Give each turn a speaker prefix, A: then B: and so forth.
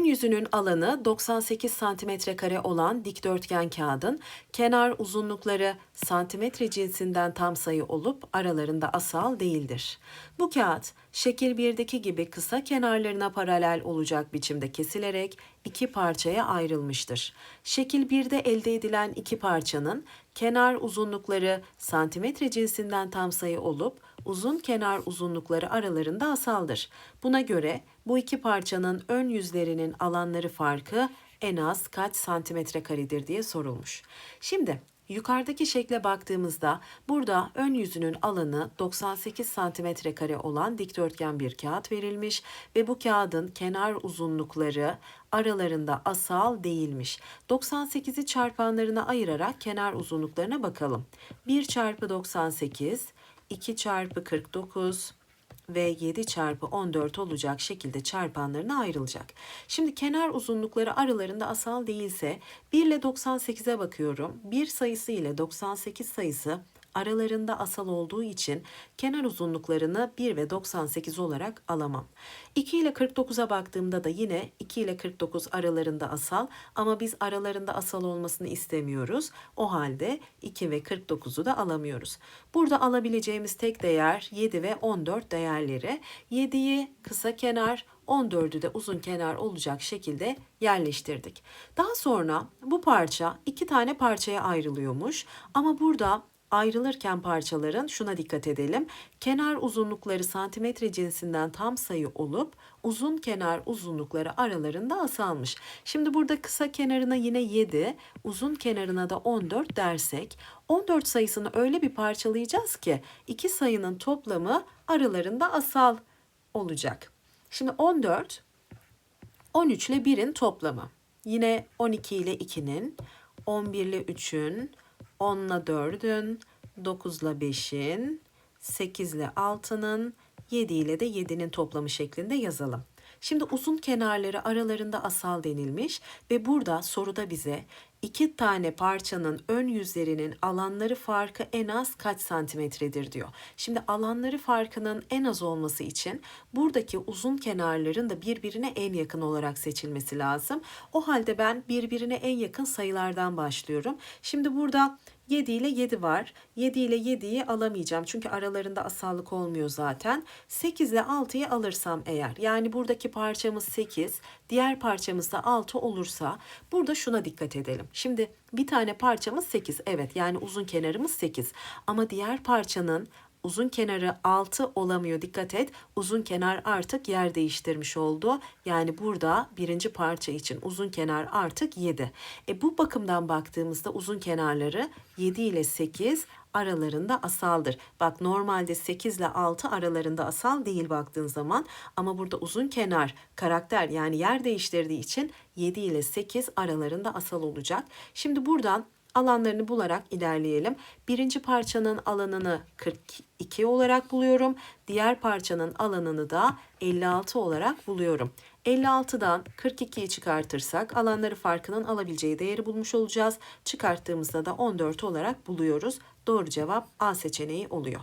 A: Ön yüzünün alanı 98 santimetre kare olan dikdörtgen kağıdın kenar uzunlukları santimetre cinsinden tam sayı olup aralarında asal değildir. Bu kağıt şekil 1'deki gibi kısa kenarlarına paralel olacak biçimde kesilerek iki parçaya ayrılmıştır. Şekil 1'de elde edilen iki parçanın kenar uzunlukları santimetre cinsinden tam sayı olup uzun kenar uzunlukları aralarında asaldır. Buna göre bu iki parçanın ön yüzlerinin alanları farkı en az kaç santimetre karedir diye sorulmuş. Şimdi yukarıdaki şekle baktığımızda burada ön yüzünün alanı 98 santimetre kare olan dikdörtgen bir kağıt verilmiş ve bu kağıdın kenar uzunlukları aralarında asal değilmiş. 98'i çarpanlarına ayırarak kenar uzunluklarına bakalım. 1 çarpı 98 2 çarpı 49 ve 7 çarpı 14 olacak şekilde çarpanlarına ayrılacak. Şimdi kenar uzunlukları aralarında asal değilse 1 ile 98'e bakıyorum. 1 sayısı ile 98 sayısı aralarında asal olduğu için kenar uzunluklarını 1 ve 98 olarak alamam. 2 ile 49'a baktığımda da yine 2 ile 49 aralarında asal ama biz aralarında asal olmasını istemiyoruz. O halde 2 ve 49'u da alamıyoruz. Burada alabileceğimiz tek değer 7 ve 14 değerleri. 7'yi kısa kenar, 14'ü de uzun kenar olacak şekilde yerleştirdik. Daha sonra bu parça iki tane parçaya ayrılıyormuş ama burada ayrılırken parçaların şuna dikkat edelim. Kenar uzunlukları santimetre cinsinden tam sayı olup uzun kenar uzunlukları aralarında asalmış. Şimdi burada kısa kenarına yine 7, uzun kenarına da 14 dersek 14 sayısını öyle bir parçalayacağız ki iki sayının toplamı aralarında asal olacak. Şimdi 14 13 ile 1'in toplamı. Yine 12 ile 2'nin, 11 ile 3'ün, 10 ile 4'ün, 9 ile 5'in, 8 ile 6'nın, 7 ile de 7'nin toplamı şeklinde yazalım. Şimdi uzun kenarları aralarında asal denilmiş ve burada soruda bize iki tane parçanın ön yüzlerinin alanları farkı en az kaç santimetredir diyor. Şimdi alanları farkının en az olması için buradaki uzun kenarların da birbirine en yakın olarak seçilmesi lazım. O halde ben birbirine en yakın sayılardan başlıyorum. Şimdi burada 7 ile 7 var. 7 ile 7'yi alamayacağım çünkü aralarında asallık olmuyor zaten. 8 ile 6'yı alırsam eğer yani buradaki parçamız 8, diğer parçamız da 6 olursa burada şuna dikkat edelim. Şimdi bir tane parçamız 8 evet yani uzun kenarımız 8 ama diğer parçanın uzun kenarı 6 olamıyor dikkat et. Uzun kenar artık yer değiştirmiş oldu. Yani burada birinci parça için uzun kenar artık 7. E bu bakımdan baktığımızda uzun kenarları 7 ile 8 aralarında asaldır. Bak normalde 8 ile 6 aralarında asal değil baktığın zaman ama burada uzun kenar karakter yani yer değiştirdiği için 7 ile 8 aralarında asal olacak. Şimdi buradan alanlarını bularak ilerleyelim. Birinci parçanın alanını 42 olarak buluyorum. Diğer parçanın alanını da 56 olarak buluyorum. 56'dan 42'yi çıkartırsak alanları farkının alabileceği değeri bulmuş olacağız. Çıkarttığımızda da 14 olarak buluyoruz. Doğru cevap A seçeneği oluyor.